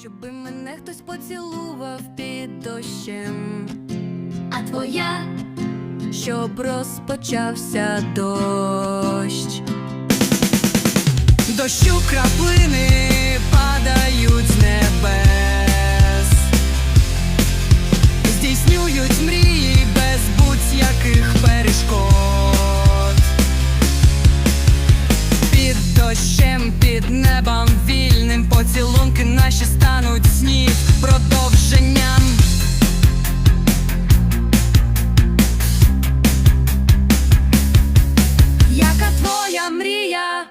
Щоби мене хтось поцілував під дощем, а твоя, щоб розпочався дощ. Дощу краплини падають з небес, здійснюють мрії без будь-яких перешкод. Поцілунки наші стануть сніг продовженням. Яка твоя мрія,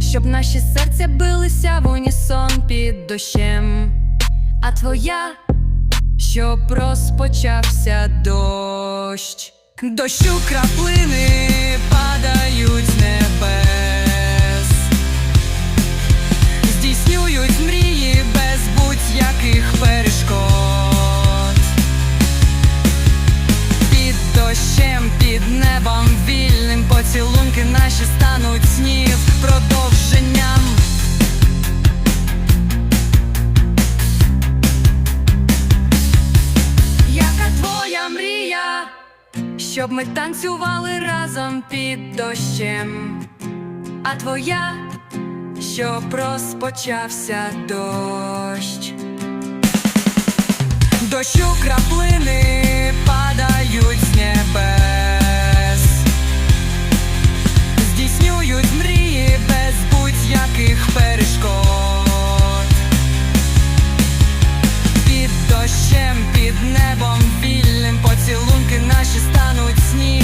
щоб наші серця билися в унісон під дощем, а твоя, щоб розпочався дощ. Дощу краплини падають з небес, небом вільним поцілунки наші стануть снів продовженням. Яка твоя мрія, щоб ми танцювали разом під дощем, а твоя, щоб розпочався дощ. Дощу краплини падають з небес, new